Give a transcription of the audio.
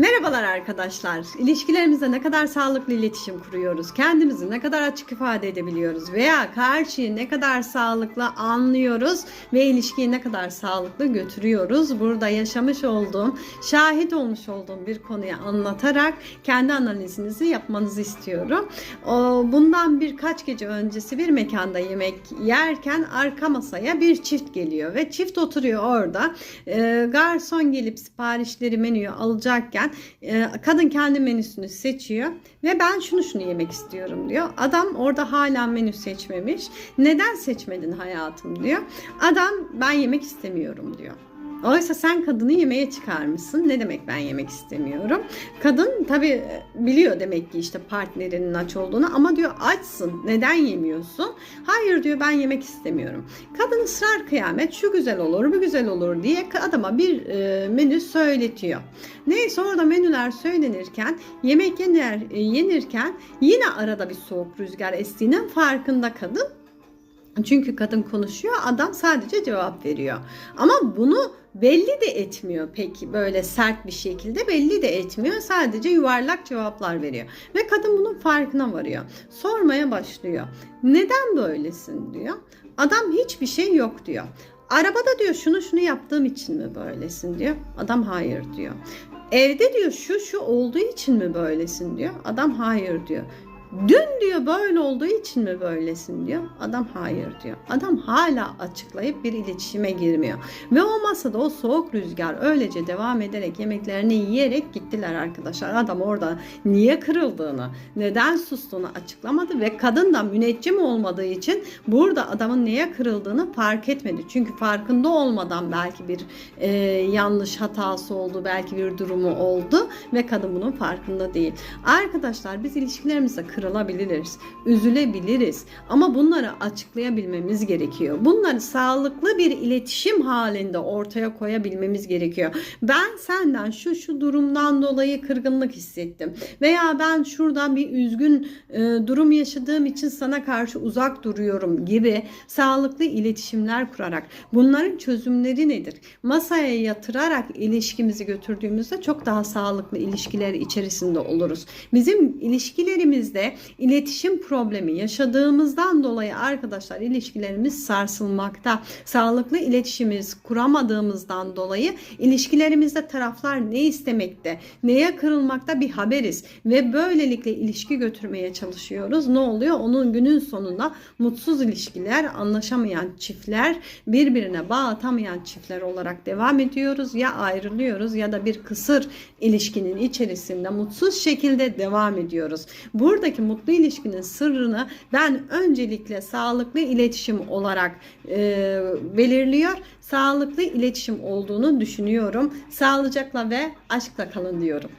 Merhabalar arkadaşlar. İlişkilerimizde ne kadar sağlıklı iletişim kuruyoruz, kendimizi ne kadar açık ifade edebiliyoruz veya karşıyı ne kadar sağlıklı anlıyoruz ve ilişkiyi ne kadar sağlıklı götürüyoruz. Burada yaşamış olduğum, şahit olmuş olduğum bir konuyu anlatarak kendi analizinizi yapmanızı istiyorum. Bundan birkaç gece öncesi bir mekanda yemek yerken arka masaya bir çift geliyor ve çift oturuyor orada. Ee, garson gelip siparişleri menüyü alacakken e, kadın kendi menüsünü seçiyor ve ben şunu şunu yemek istiyorum diyor. Adam orada hala menü seçmemiş. Neden seçmedin hayatım diyor. Adam ben yemek istemiyorum diyor. Oysa sen kadını yemeğe çıkarmışsın. Ne demek ben yemek istemiyorum? Kadın tabii biliyor demek ki işte partnerinin aç olduğunu ama diyor açsın. Neden yemiyorsun? Hayır diyor ben yemek istemiyorum. Kadın ısrar kıyamet şu güzel olur bu güzel olur diye adama bir e, menü söyletiyor. Neyse orada menüler söylenirken yemek yenir, e, yenirken yine arada bir soğuk rüzgar estiğinin farkında kadın. Çünkü kadın konuşuyor, adam sadece cevap veriyor. Ama bunu belli de etmiyor peki böyle sert bir şekilde belli de etmiyor. Sadece yuvarlak cevaplar veriyor. Ve kadın bunun farkına varıyor. Sormaya başlıyor. Neden böylesin diyor. Adam hiçbir şey yok diyor. Arabada diyor şunu şunu yaptığım için mi böylesin diyor. Adam hayır diyor. Evde diyor şu şu olduğu için mi böylesin diyor. Adam hayır diyor. Dün diyor böyle olduğu için mi böylesin diyor. Adam hayır diyor. Adam hala açıklayıp bir iletişime girmiyor. Ve o masada o soğuk rüzgar öylece devam ederek yemeklerini yiyerek gittiler arkadaşlar. Adam orada niye kırıldığını, neden sustuğunu açıklamadı ve kadın da müneccim olmadığı için burada adamın neye kırıldığını fark etmedi. Çünkü farkında olmadan belki bir e, yanlış hatası oldu, belki bir durumu oldu ve kadın bunun farkında değil. Arkadaşlar biz ilişkilerimizde kırılabiliriz, üzülebiliriz ama bunları açıklayabilmemiz gerekiyor. Bunları sağlıklı bir iletişim halinde ortaya koyabilmemiz gerekiyor. Ben senden şu şu durumdan dolayı kırgınlık hissettim veya ben şuradan bir üzgün e, durum yaşadığım için sana karşı uzak duruyorum gibi sağlıklı iletişimler kurarak bunların çözümleri nedir? Masaya yatırarak ilişkimizi götürdüğümüzde çok daha sağlıklı ilişkiler içerisinde oluruz. Bizim ilişkilerimizde iletişim problemi yaşadığımızdan dolayı arkadaşlar ilişkilerimiz sarsılmakta. Sağlıklı iletişimimiz kuramadığımızdan dolayı ilişkilerimizde taraflar ne istemekte, neye kırılmakta bir haberiz ve böylelikle ilişki götürmeye çalışıyoruz. Ne oluyor? Onun günün sonunda mutsuz ilişkiler, anlaşamayan çiftler, birbirine bağ atamayan çiftler olarak devam ediyoruz. Ya ayrılıyoruz ya da bir kısır ilişkinin içerisinde mutsuz şekilde devam ediyoruz. Buradaki mutlu ilişkinin sırrını ben öncelikle sağlıklı iletişim olarak e, belirliyor. Sağlıklı iletişim olduğunu düşünüyorum. Sağlıcakla ve aşkla kalın diyorum.